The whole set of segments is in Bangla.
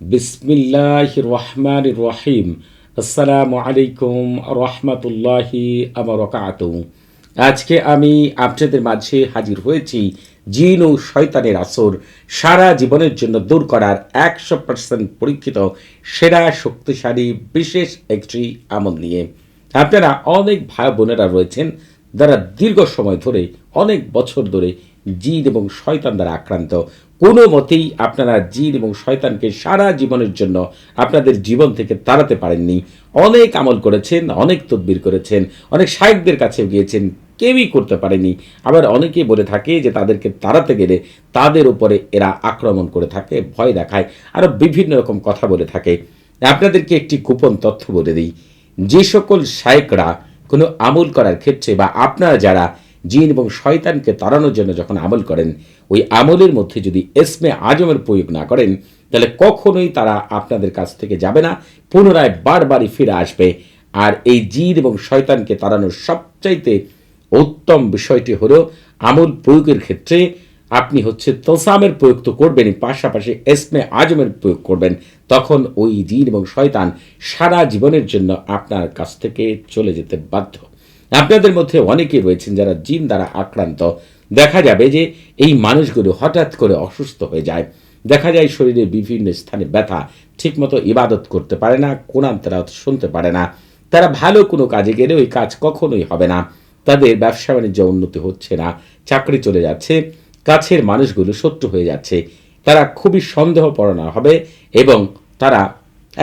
বিসমিল্লাহ রহমান রহিম আসসালামু আলাইকুম রহমতুল্লাহি আমরকাত আজকে আমি আপনাদের মাঝে হাজির হয়েছি জিন ও শয়তানের আসর। সারা জীবনের জন্য দূর করার একশো পার্সেন্ট পরীক্ষিত, সেরা, শক্তিশালী, বিশেষ একটি আমল নিয়ে। আপনারা অনেক ভাই বোনেরা রয়েছেন, যারা দীর্ঘ সময় ধরে, অনেক বছর ধরে জিন এবং শয়তান দ্বারা আক্রান্ত। কোনো মতেই আপনারা জিন এবং শয়তানকে সারা জীবনের জন্য আপনাদের জীবন থেকে তাড়াতে পারেননি। অনেক আমল করেছেন, অনেক তদবির করেছেন, অনেক সাহেবদের কাছে গিয়েছেন, কেউই করতে পারেনি। আবার অনেকেই বলে থাকে যে তাদেরকে তাড়াতে গেলে তাদের উপরে এরা আক্রমণ করে থাকে, ভয় দেখায় আরও বিভিন্ন রকম কথা বলে থাকে। আপনাদেরকে একটি গোপন তথ্য বলে দিই। যে সকল শায়েকরা কোনো আমল করার ক্ষেত্রে বা আপনারা যারা জিন এবং শয়তানকে তাড়ানোর জন্য যখন আমল করেন, ওই আমলের মধ্যে যদি এসমে আজমের প্রয়োগ না করেন, তাহলে কখনোই তারা আপনাদের কাছ থেকে যাবে না, পুনরায় বারবারই ফিরে আসবে। আর এই জিন এবং শয়তানকে তাড়ানোর সবচাইতে উত্তম বিষয়টি হলো, আমল প্রয়োগের ক্ষেত্রে আপনি হচ্ছে তোসামের প্রয়োগ তো করবেনই, পাশাপাশি এসমে আজমের প্রয়োগ করবেন, তখন ওই জিন এবং শয়তান সারা জীবনের জন্য আপনার কাছ থেকে চলে যেতে বাধ্য। আপনাদের মধ্যে অনেকেই রয়েছেন যারা জিন দ্বারা আক্রান্ত। দেখা যাবে যে এই মানুষগুলো হঠাৎ করে অসুস্থ হয়ে যায়। দেখা যায় শরীরের বিভিন্ন স্থানে ব্যথা, ঠিকমতো ইবাদত করতে পারে না, কোরআন তারা শুনতে পারে না। তারা ভালো কোনো কাজে গেলে ওই কাজ কখনোই হবে না। তাদের ব্যবসা বাণিজ্য উন্নতি হচ্ছে না, চাকরি চলে যাচ্ছে, কাছের মানুষগুলো শত্রু হয়ে যাচ্ছে। তারা খুবই সন্দেহপরণা হবে এবং তারা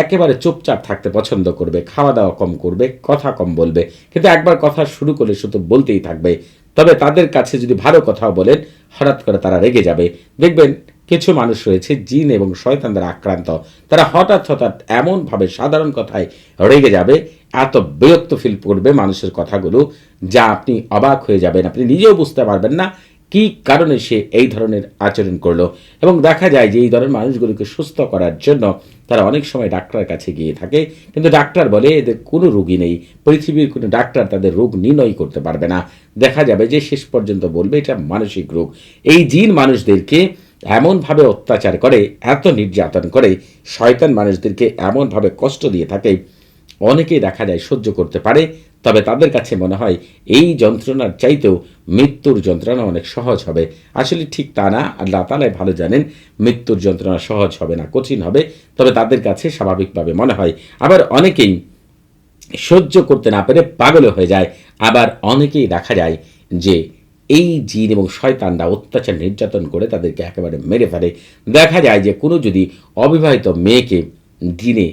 একেবারে চুপচাপ থাকতে পছন্দ করবে, খাওয়া দাওয়া কম করবে, কথা কম বলবে, কিন্তু একবার কথা শুরু করলে শুধু বলতেই থাকবে। তবে তাদের কাছে যদি ভালো কথাও বলেন, হঠাৎ করে তারা রেগে যাবে। দেখবেন কিছু মানুষ রয়েছে, জিন এবং শয়তান দ্বারা আক্রান্ত। তারা হঠাৎ হঠাৎ এমনভাবে সাধারণ কথায় রেগে যাবে, এত বিরক্ত ফিল করবে মানুষের কথাগুলো, যা আপনি অবাক হয়ে যাবেন। আপনি নিজেও বুঝতে পারবেন না কি কারণে সে এই ধরনের আচরণ করল। এবং দেখা যায় যে এই ধরনের মানুষগুলোকে সুস্থ করার জন্য তারা অনেক সময় ডাক্তারের কাছে গিয়ে থাকে, কিন্তু ডাক্তার বলে এদের কোনো রোগী নেই। পৃথিবীর কোনো ডাক্তার তাদের রোগ নির্ণয় করতে পারবে না। দেখা যাবে যে শেষ পর্যন্ত বলবে এটা মানসিক রোগ। এই জিন মানুষদেরকে এমনভাবে অত্যাচার করে, এত নির্যাতন করে, শয়তান মানুষদেরকে এমনভাবে কষ্ট দিয়ে থাকে, অনেকেই দেখা যায় সহ্য করতে পারে তবে তাদের কাছে মনে হয় এই যন্ত্রণার চাইতেও মৃত্যুর যন্ত্রণা অনেক সহজ হবে। আসলে ঠিক তা না, আল্লাহ তালাই ভালো জানেন মৃত্যুর যন্ত্রণা সহজ হবে না কঠিন হবে, তবে তাদের কাছে স্বাভাবিকভাবে মনে হয় আবার অনেকেই সহ্য করতে না পেরে পাগল হয়ে যায়। আবার অনেকেই দেখা যায় যে এই জিন এবং শয়তানরা অত্যাচার নির্যাতন করে তাদেরকে একেবারে মেরে ফেলে। দেখা যায় যে কোনো যদি অবিবাহিত মেয়েকে দিনে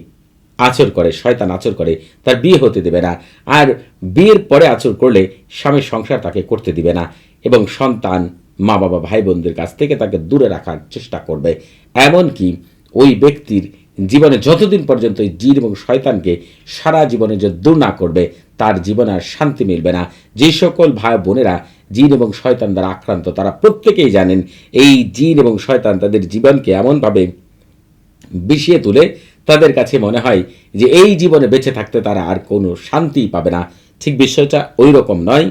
আচর করে, শয়তান আচর করে, তার বিয়ে হতে দেবে না। আর বিয়ের পরে আচর করলে স্বামীর সংসার তাকে করতে দিবে না এবং সন্তান মা বাবা ভাই বোনদের কাছ থেকে তাকে দূরে রাখার চেষ্টা করবে। এমনকি ওই ব্যক্তির জীবনে যতদিন পর্যন্ত এই জিন এবং শয়তানকে সারা জীবনে যে দূর না করবে, তার জীবনে আর শান্তি মিলবে না। যে সকল ভাই বোনেরা জিন এবং শয়তান দ্বারা আক্রান্ত, তারা প্রত্যেকেই জানেন, এই জিন এবং শয়তান তাদের জীবনকে এমনভাবে বিষিয়ে তুলে তাদের কাছে মনে হয় যে এই জীবনে বেঁচে থাকতে তারা আর কোনো শান্তি পাবে না। ঠিক বিষয়টা ওই রকম নয়।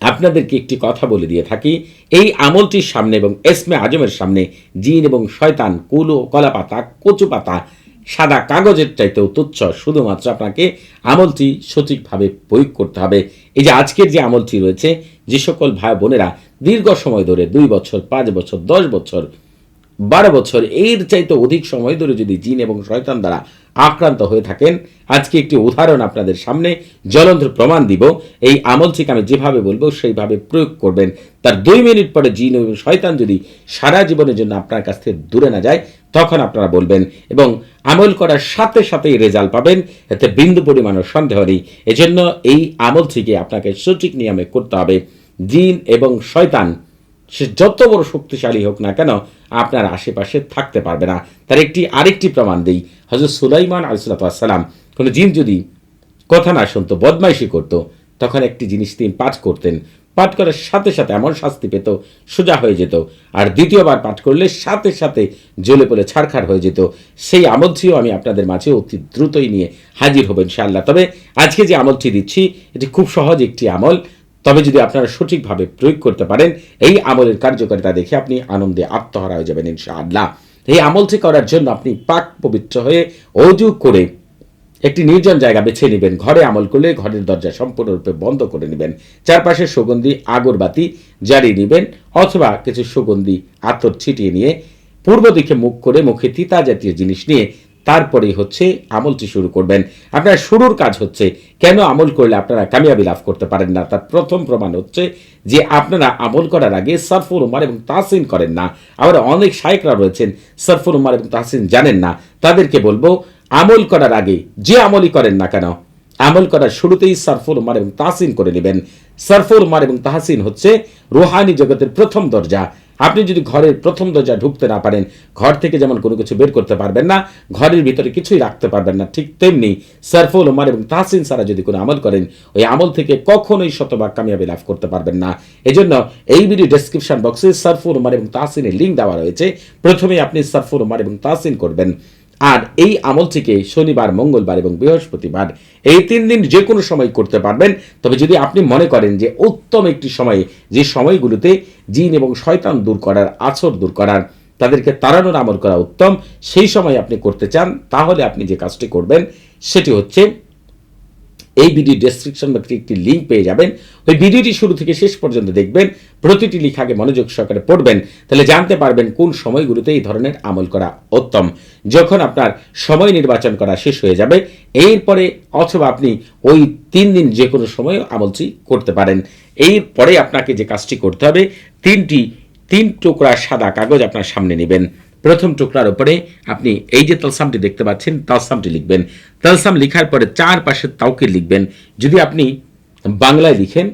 আপনাদেরকে একটি কথা বলে দিয়ে থাকি। এই আমলটির সামনে এবং এসমে আজমের সামনে জিন এবং শয়তান, কুলো, কলাপাতা কচু পাতা সাদা কাগজের চাইতেও তুচ্ছ। শুধুমাত্র আপনাকে আমলটি সঠিকভাবে প্রয়োগ করতে হবে। এই যে আজকের যে আমলটি রয়েছে, যে সকল ভাই বোনেরা দীর্ঘ সময় ধরে দুই বছর, পাঁচ বছর, দশ বছর বারো বছর, এর চাইতে অধিক সময় ধরে যদি জিন এবং শয়তান দ্বারা আক্রান্ত হয়ে থাকেন, আজকে একটি উদাহরণ আপনাদের সামনে জ্বলন্ত প্রমাণ দিব। এই আমল থেকে আমি যেভাবে বলব, সেইভাবে প্রয়োগ করবেন। তার দুই মিনিট পরে জিন এবং শয়তান যদি সারা জীবনের জন্য আপনার কাছ থেকে দূরে না যায়, তখন আপনারা বলবেন, এবং আমল করার সাথে সাথেই রেজাল্ট পাবেন। এতে বিন্দু পরিমাণের সন্দেহ নেই। এজন্য এই আমল থেকে আপনাকে সঠিক নিয়মে করতে হবে। জিন এবং শয়তান সে যত বড় শক্তিশালী হোক না কেন, আপনার আশেপাশে থাকতে পারবে না। তার একটি, আরেকটি প্রমাণ দিই। হজরত সুলাইমান আলিসাল্লাম কোনো জিন যদি কথা না শুনতো, বদমাইশি করতো, তখন একটি জিনিস তিনি পাঠ করতেন। পাঠ করার সাথে সাথে এমন শাস্তি পেত, সোজা হয়ে যেত। আর দ্বিতীয়বার পাঠ করলে সাথে সাথে জ্বলে পড়ে ছাড়খাড় হয়ে যেত। সেই আমলটিও আমি আপনাদের মাঝে অতি দ্রুতই নিয়ে হাজির হবেন ইনশাআল্লাহ। তবে আজকে যে আমলটি দিচ্ছি, এটি খুব সহজ একটি আমল। তবে যদি আপনারা সঠিকভাবে প্রয়োগ করতে পারেন, এই আমলের কার্যকারিতা দেখে আপনি আনন্দে আত্মহারা হয়ে যাবেন ইনশাআল্লাহ। এই আমলটি করার জন্য আপনি পাক পবিত্র হয়ে অজু করে একটি নির্জন জায়গা বেছে নেবেন। ঘরে আমল করলে ঘরের দরজা সম্পূর্ণরূপে বন্ধ করে নেবেন। চারপাশে সুগন্ধি, আগরবাতি জ্বালিয়ে নেবেন অথবা কিছু সুগন্ধি আতর ছিটিয়ে নিয়ে পূর্ব দিকে মুখ করে মুখে তিতা জাতীয় জিনিস নিয়ে তারপরেই হচ্ছে আমলটি শুরু করবেন। আপনার শুরুর কাজ হচ্ছে কেন আমল করলে আপনারা কামিয়াবি লাভ করতে পারেন না? তার প্রথম প্রমাণ হচ্ছে যে আপনারা আমল করার আগে সরফুল উমার এবং তাহসিন করেন না। আবার অনেক শায়করা রয়েছেন, সরফুল উমার এবং তাহসিন জানেন না। তাদেরকে বলব, আমল করার আগে যে আমলই করেন না কেন, আমল করার শুরুতেই সরফুল উমার এবং তাহসিন করে নেবেন। সরফুল উমার এবং তাহসিন হচ্ছে রুহানি জগতের প্রথম দরজা। আপনি যদি ঘরের প্রথম দরজা ঢুকতে না পারেন, ঘর থেকে যেমন কোনো কিছু বের করতে পারবেন না, ঘরের ভিতরে কিছুই রাখতে পারবেন না, ঠিক তেমনি সরফুল উমার এবং তাহসিন সারা যদি কোনো আমল করেন, ওই আমল থেকে কখনোই শতভাগ কামিয়াবি লাভ করতে পারবেন না। এই জন্য এই ভিডিও ডেসক্রিপশন বক্সে সরফুল উমার এবং তাহসিনের লিঙ্ক দেওয়া রয়েছে। প্রথমে আপনি সরফুল উমার এবং তাহসিন করবেন। আর এই আমলটিকে শনিবার, মঙ্গলবার এবং বৃহস্পতিবার এই তিন দিন যে কোনো সময় করতে পারবেন। তবে যদি আপনি মনে করেন যে উত্তম একটি সময়ে যে সময়গুলোতে জিন এবং শয়তান দূর করার, আছর দূর করার, তাদেরকে তাড়ানোর আমল করা উত্তম, সেই সময় আপনি করতে চান, তাহলে আপনি যে কাজটি করবেন, সেটি হচ্ছে এই ভিডিও ডেসক্রিপশন বক্সে একটি লিঙ্ক পেয়ে যাবেন। ওই ভিডিওটি শুরু থেকে শেষ পর্যন্ত দেখবেন। প্রতিটি লেখাকে মনোযোগ সহকারে পড়বেন। তাহলে জানতে পারবেন কোন সময়গুলোতে এই ধরনের আমল করা উত্তম। যখন আপনার সময় নির্বাচন করা শেষ হয়ে যাবে, এরপরে অথবা আপনি ওই তিন দিন যে কোনো সময় আমলটি করতে পারেন। এরপরে আপনাকে যে কাজটি করতে হবে, তিনটি, তিন টুকরা সাদা কাগজ আপনার সামনে নেবেন। প্রথম টুকরার উপরে আপনি এই যে তালসামটি দেখতে পাচ্ছেন, তালসামটি লিখবেন। তালসাম লিখার পরে চার পাশে লিখবেন। যদি আপনি বাংলায় লিখেন,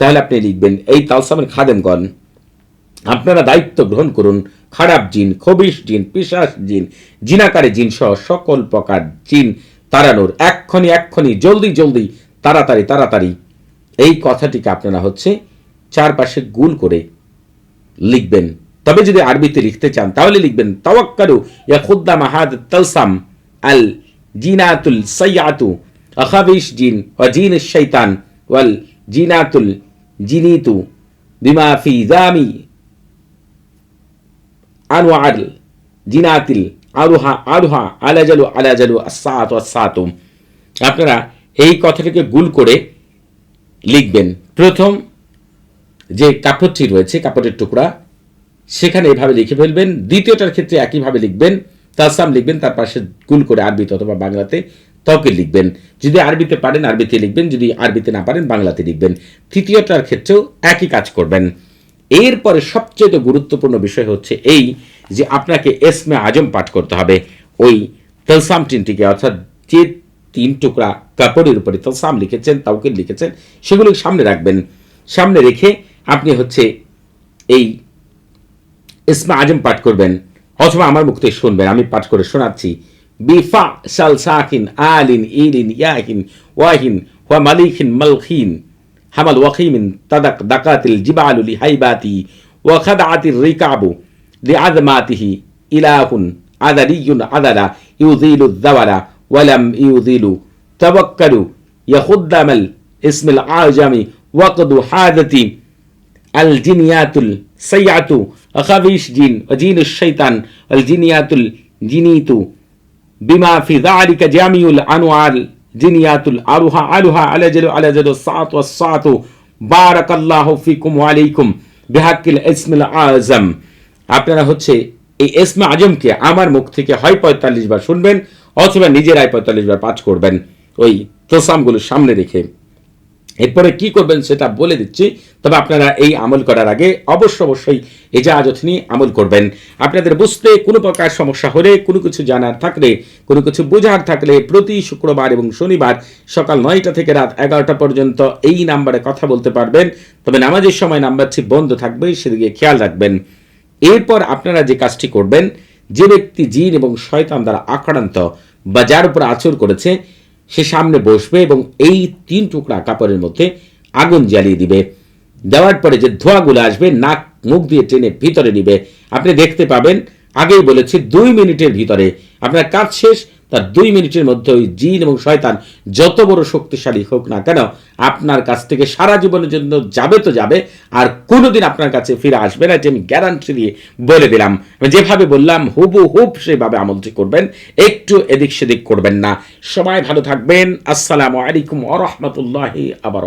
তাহলে আপনি লিখবেন, এই তালসামের খাদেমগণ, আপনারা দায়িত্ব গ্রহণ করুন। খারাপ জিন, খবিশ জিন পিসাস জিন, জিনাকারে জিন সহ সকল প্রকার জিন তাড়ানোর এক্ষণি এক্ষণি, জলদি জলদি, তাড়াতাড়ি তাড়াতাড়ি। এই কথাটিকে আপনারা হচ্ছে চারপাশে গুল করে লিখবেন। তবে যদি আরবিতে লিখতে চান, তাহলে লিখবেন, তাওয়াক্কালু ইয়া খুদ্দা মাহাদ তালসাম আল জিনাতুল সাইয়াতু আখাবিশ জিন ওয়া জিন শাইতান ওয়াল জিনাতুল জিনিতু বিমা ফি দামি আনওয়ার জিনাতিল আরুহা আরুহা, আলাজালু আলাজালু আসাত আসাতু আপনারা এই কথাটিকে গুল করে লিখবেন। প্রথম যে কাপড়টি রয়েছে, কাপড়ের টুকরা সেখানে এভাবে লিখে ফেলবেন। দ্বিতীয়টার ক্ষেত্রে একইভাবে লিখবেন। তাসাম লিখবেন, তার পাশে গুল করে আরবিতে অথবা বাংলাতে তকে লিখবেন। যদি আরবিতে পারেন, আরবিতে লিখবেন। যদি আরবিতে না পারেন, বাংলাতে লিখবেন। তৃতীয়টার ক্ষেত্রেও একই কাজ করবেন। এরপরে সবচেয়ে গুরুত্বপূর্ণ বিষয় হচ্ছে এই যে আপনাকে এসমে আজম পাঠ করতে হবে। ওই তলসাম টিনটিকে অর্থাৎ যে তিন টুকরা কাপড়ের উপরে তলসাম লিখেছেন তাওকে লিখেছেন, সেগুলো সামনে রাখবেন। সামনে রেখে আপনি হচ্ছে এই ইসমা আজম পাঠ করবেন অথবা আমার মুক্তি শুনবেন আমি পাঠ করে শোনাচ্ছি বিফা সাল সাকিন আলিন ইলিন ইয়াহিন ওয়াহিন ওয়া মালিকিন মালখিন হামাল ওয়াকিমিন তাদাক দাকাতিল জিবালুলি হাইবাতি ওয়া খাদাতির রিকাবু লিআজমাতিহি ইলাহুন আদালিয়ুন আদালা ইউযিলু যাওয়ালা ওয়ালাম ইউযিলু তাওয়াক্কালু ইয়াখুদ্দামাল ইসমিল আজামি ওয়াকদু হাদাতি আল জিনিয়াতুল সৈয়াতু আখাবিশ জিন অজিন শৈতান আল জিনিয়াতুল জিনিতু। বিমা ফি দারিকা জামিউল আনোয়াল জিনিয়াতুল আলুহা আলুহা আলাজালু আলাজালু সাত ও সাতু বারাকাল্লাহ ফিকুম আলাইকুম বেহাক্কিল ইসমিল আজম। আপনারা হচ্ছে এই এসমা আজমকে আমার মুখ থেকে হয় পঁয়তাল্লিশ বার শুনবেন, অথবা নিজেরাই পঁয়তাল্লিশ বার পাঠ করবেন। ওই তোসামগুলো সামনে রেখে এরপরে কি করবেন সেটা বলে দিচ্ছি। তবে আপনারা এই আমল করার আগে অবশ্য অবশ্যই এজাজত নিয়ে আমল করবেন। আপনাদের বুঝতে কোনো প্রকার সমস্যা হলে, কোনো কিছু জানার থাকলে, কোনো কিছু বোঝার থাকলে প্রতি শুক্রবার এবং শনিবার সকাল নয়টা থেকে রাত এগারোটা পর্যন্ত এই নাম্বারে কথা বলতে পারবেন। তবে নামাজের সময় নাম্বারটি বন্ধ থাকবে, সেদিকে খেয়াল রাখবেন। এরপর আপনারা যে কাজটি করবেন, যে ব্যক্তি জিন এবং শয়তান দ্বারা আক্রান্ত বা যার উপর আচর করেছে সে সামনে বসবে এবং এই তিন টুকরা কাপড়ের মধ্যে আগুন জ্বালিয়ে দিবে। দেওয়ার পরে যে ধোঁয়াগুলো আসবে, নাক, মুখ দিয়ে টেনে ভিতরে নিবে। আপনি দেখতে পাবেন, আগেই বলেছি, দুই মিনিটের ভিতরে। আপনার কাজ শেষ তার দুই মিনিটের মধ্যে ওই জিন এবং শয়তান যত বড় শক্তিশালী হোক না কেন, আপনার কাছ থেকে সারা জীবনের জন্য যাবে তো যাবে, আর কোনোদিন আপনার কাছে ফিরে আসবে না এটা আমি গ্যারান্টি দিয়ে বলে দিলাম। যেভাবে বললাম হুবু হুব সেভাবে আমলটি করবেন, একটু এদিক সেদিক করবেন না। সবাই ভালো থাকবেন। আসসালামু আলাইকুম আ রহমতুল্লাহি আবার